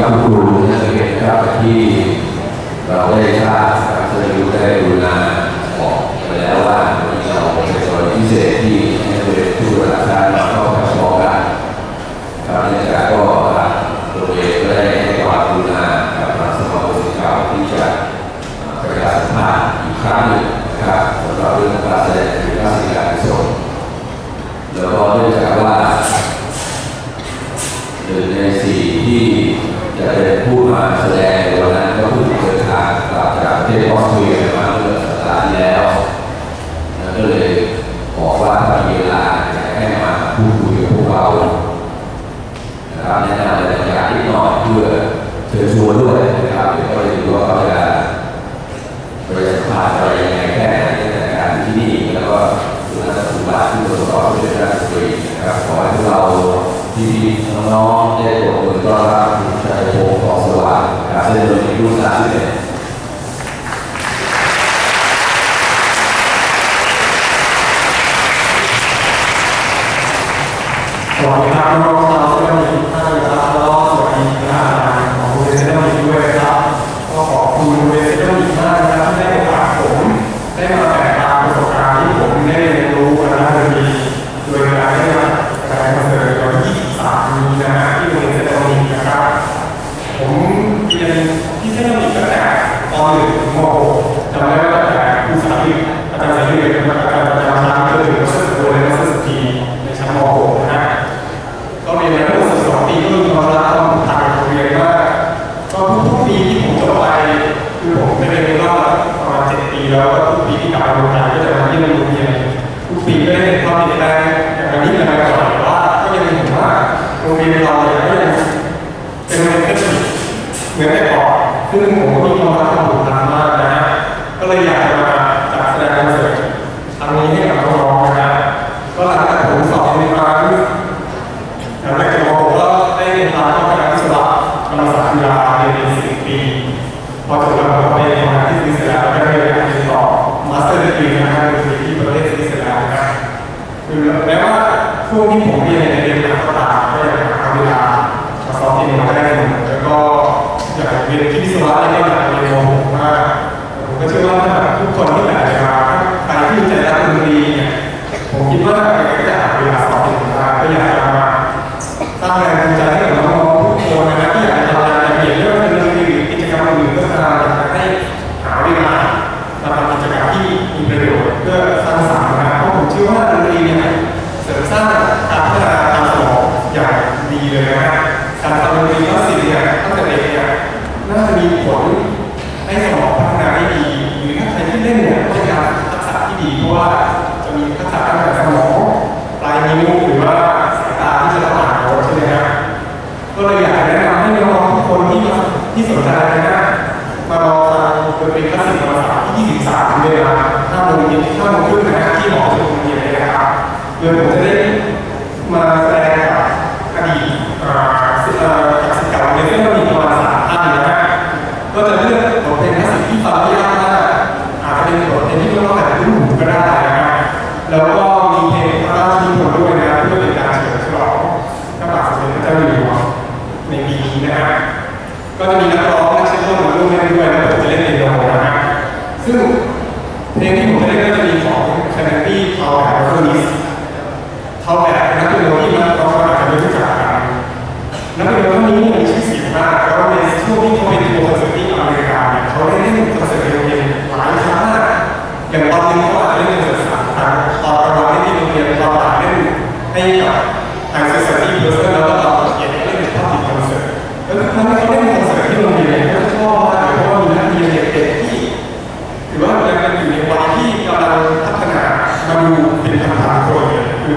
ที่คุณครูท่านเป็นครับที่เราได้ทราบครับท่านยุได้กรุณาบอกไปแล้วว่าเราเป็นส่วนพิเศษที่ให้เรียนผู้รักษาเราเข้าไปพบกานครับในการก็ตัวเองได้ให้ความกรุณากับสมาคมเก่าที่จะประกาศสัมาษอีกครั้งหนึ่งนะครับสำหรับเรื่องการแสดงหรือการสื่อการสนแล้วก็ด้วยจาก fazendo não. ก็ทุกปีที่ผมจะไปคือผมเป็นเรื่องรอบประมาณเจ็ดปีแล้วก็ทุกปีที่กลับมาทำงานก็จะมาที่โรงเรียนทุกปีก็ได้เห็นความเปลี่ยนแปลงอย่างนี้มาก่อนว่าก็ยังเห็นว่าโรงเรียนเราเนี่ยก็ยังเป็นเรีนเหมือนแต่ก่อนซึ่งผมก็มีความรักความผูกพันมากนะก็เลยอยากจะ จะทำให้หาเวลามาทำกิจกรรมที่มีประโยชน์เพื่อสร้างสรรค์นะเพราะผมเชื่อว่าดนตรีเนี่ยเสริมสร้างการพัฒนาทางสมองอย่างดีเลยนะการทำดนตรีก็สิ่งเนี่ยตั้งแต่เด็กเนี่ยน่าจะมีผลให้สมองพัฒนาได้ดีหรือถ้าใครที่เล่นเนี่ยต้องการทักษะที่ดีเพราะว่า ให้กับทางเซสซี่เพอร์เซอร์แล้วก็ต่อเกียรติให้เป็นภาพติดคอนเสิร์ตแล้วทุกครั้งที่เขาเล่นคอนเสิร์ตที่โรงเรียนเขาชอบมากเพราะว่ามีนักเรียนเด็กๆที่ถือว่ายังอยู่ในวัยที่กำลังพัฒนามาดูเป็นพันๆคนคือ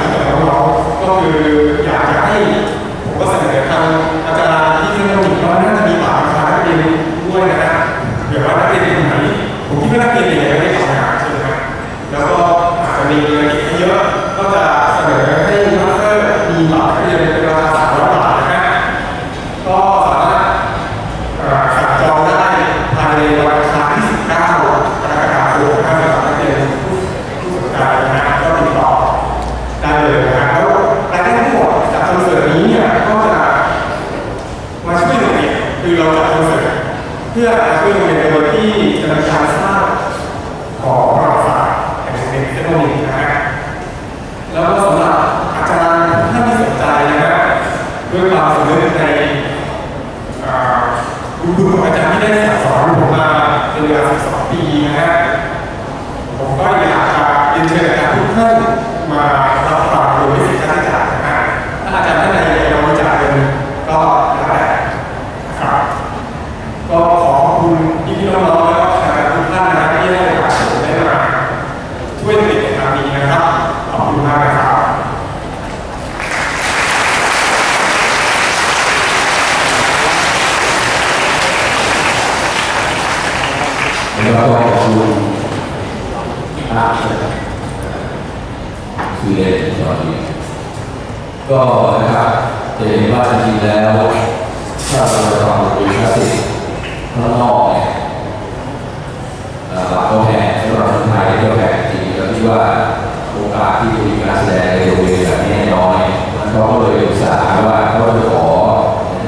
นี้กับน้องๆก็คืออยากจะให้ผมก็เสนอทางอาจารย์ที่เทคโนโลยีว่าน่าจะมีบัตรราคานักเรียนด้วยนะฮะเดี๋ยวว่านักเรียนคนไหนผมคิดว่านักเรียนเนี่ยไม่ได้ทำงานใช่ไหมฮะแล้วก็อาจจะมีเงินอีกเยอะก็จะเสนอให้มาสเตอร์มีบัตรนักเรียนเป็นราคาสามร้อยบาทนะฮะก็สามารถเอ่อสั่งจองได้ภายในวันอังคารที่ 19 กรกฎาคมถ้าสำหรับนักเรียนผู้ผู้สนใจนะฮะก็ติดต่อได้เลยนะฮะแล้วรายได้ทั้งหมดจากคอนเสิร์ตนี้เนี่ยก็จะมาช่วยโรงเรียนคือเราจัดคอนเสิร์ต เพื่อช่วยโรงเรียนโดยที่จะมีการสร้างของประวัติศาสตร์แห่งโรงเรียนเทคโนโลยีนะฮะ แล้วก็สำหรับอาจารย์ท่านที่สนใจนะฮะด้วยความสำนึกในอ่าคุณครูของอาจารย์ที่ได้สั่งสอนผมมาเป็นเวลา12 ปีนะฮะผมก็อยากจะเรียนเชิญอาจารย์ทุกท่านมารับฟังโดยไม่เสียค่าใช้จ่ายนะฮะถ้าอาจารย์ท่านใดอยากจะบริจาคเงินก็แล้วแต่นะครับก็ขอขอบคุณพี่ๆน้องๆแล้วก็คณะทุกท่านนะที่ให้โอกาสผมได้มา ช่วยเด็กในครั้งนี้นะครับ ขอบคุณมากนะครับ แล้วก็ขอบคุณอาคือเรียนตอนนี้ก็นะครับจะเห็นว่าจริงแล้ว ถ้าเราจะทำดนตรีคลาสสิกข้างนอกเนี่ยเอ่อก็แพงสำหรับคนไทยก็แพงจริงแล้วที่ว่าโอกาสที่จะมีการแสดงในโรงเรียนแบบนี้น้อยมันเขาก็เลยปรึกษาว่าเขาจะขอ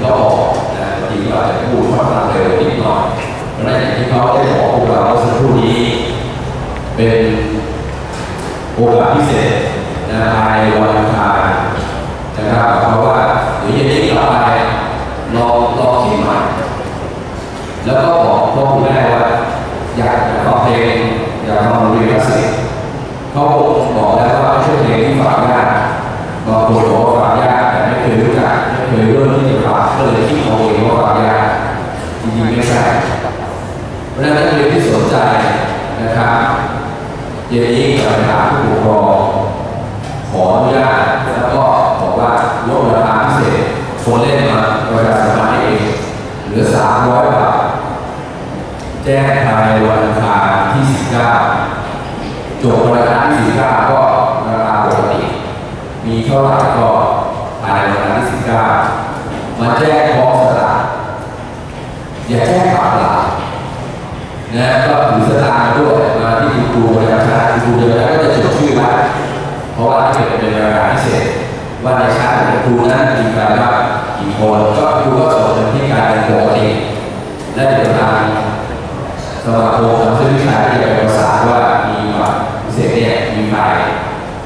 ก็ออกนะบางทีก็อาจจะพูดค่อนข้างเร็วนิดหน่อย เพราะฉะนั้นอย่างที่เขาได้บอกพวกเราเมื่อสักครู่นี้ เป็นโอกาสพิเศษนะภายในวันอังคารนะครับเพราะว่าเดี๋ยวเย็นนี้กลับไปลองลองคิดใหม่ แล้วก็บอกพ่อคุณแม่ว่าอยากฟังเพลงอยากฟังดนตรีคลาสสิกเขาบอกแล้วว่าไม่ใช่เพลงที่ฟังยากบางคนบอกว่าฟังยากแต่ไม่เคยรู้จักไม่เคยเริ่มที่จะฟังก็เลยคิดเอาเองว่าฟังยากจริงๆไม่ใช่เพราะฉะนั้นนักเรียนที่สนใจนะครับเย็นนี้จะไปหาผู้ปกครองขออนุญาตแล้วก็บอกว่าลดราคาพิเศษคนเล่นมาประชาสัมพันธ์ให้เองเหลือ300บาท แจ้งภายในวันอังคารที่ 19จบวันอังคารที่ 19 ก็ราคาปกติ มีเท่าไหร่ก็ภายในวันอังคารที่ 19 มาแจ้งพร้อมสลากอย่าแจ้งปากเปล่านะก็ถือสตางค์ด้วยมาที่คุณครูประจำชั้นคุณครูเดียวกันก็จะจดชื่อไว้เพราะว่าถ้าเกิดเป็นรายการพิเศษว่าในชั้นของครูนั้นมีใครบ้ากี่คนก็ครูก็ส่งเป็นที่การเป็นปกติและเดี๋ยวทาง มาคมทางเส้นวิชาที่จะไปประสานว่ามีฝ่ายพิเศษเนี่ยมีฝ่าย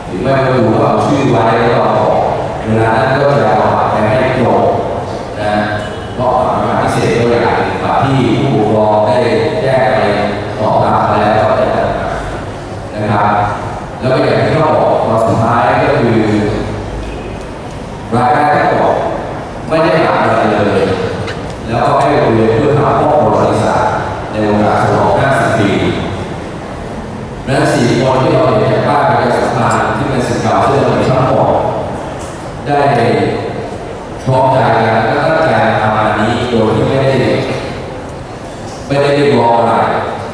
หรือไม่ก็ครูก็เอาชื่อไว้แล้วก็เวลานั้นก็จะเอาบัตรไปให้ตรงนะเพราะฝ่ายพิเศษก็อย่างฝ่ายที่ผู้ปกครองได้แจ้งไปตอบรับมาแล้วก็จะนะครับ แล้วก็อย่างที่เขาบอกตอนสุดท้ายก็คือ รายได้ทั้งหมดไม่ได้หาอะไรเลย แล้วก็ให้โรงเรียนเพื่อทำข้อมูลบริษัทในโอกาสฉลอง 50 ปีนั้นสี่คนที่เราเห็นจากบ้านประชาสัมพันธ์ที่เป็นสิทธิ์เก่า ที่เราเห็นทั้งหมดได้พร้อมใจกันและตั้งใจทำงานนี้โดยที่ไม่ได้ไม่ได้รียกร้องอะไร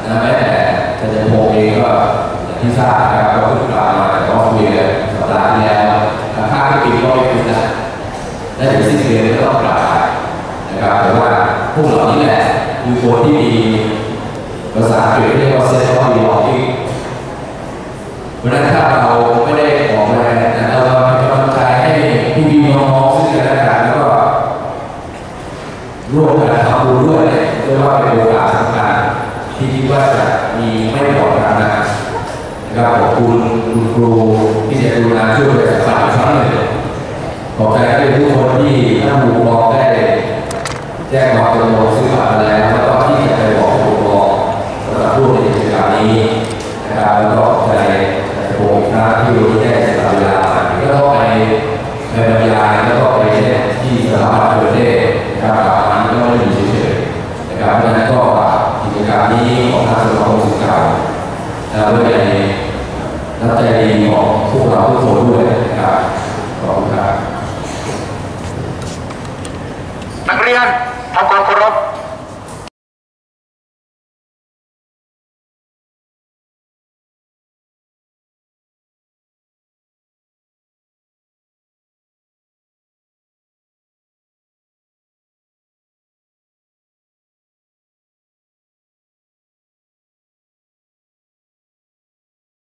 นะแม้แต่อาจายพงเองก็ที่ทราบนะครับก็เพิ่งกลับมาจากออสเตรเลียสัปดาห์ที่แล้วค่าที่ปีก็ไม่ขึ้นนะและถึงสิ้นเดือนก็ต้องกลับไปนะครับแต่ว่าพวกเหล่านี้แหละคือคนที่มีภาษาอังกฤษเรียกว่า sense of belonging เพราะนั้นถ้าเราไม่ได้ พี่พี่น้องซึ่งกันและกันแล้วก็ร่วมกันทำบุญด้วยเนี่ยเรียกว่าเป็นโอกาสสำคัญที่คิดว่าจะมีไม่พอกันนะนะครับขอบคุณคุณครูที่จะกรุณาช่วยประชาสัมครั้งหนึ่งขอบใจให้ทุกคนที่ท่านผู้ปกครองได้แจ้งความจำนงซื้อบัตรมาแล้วแล้วก็ที่จะไปบอกผู้ปกครองสำหรับร่วมในกิจกรรมนี้นะครับแล้วก็ขอบใจอาจารย์โบอีกครั้งที่ได้สละเวลาก็ต้องไป ในบรรยายแล้วก็ไปแจกที่สถาบันประเทศนะครับอันนี้ก็ไม่ไอยู่เฉยๆนะครับเพรานั้นก็กิจกรรมนี้ของทางสมาคมศิษย์เก่ะด้วยในน้ำใจดีของพวกเราทุกคนด้วยนะครับขอบคุณครับนักเรียนทำความเคารพ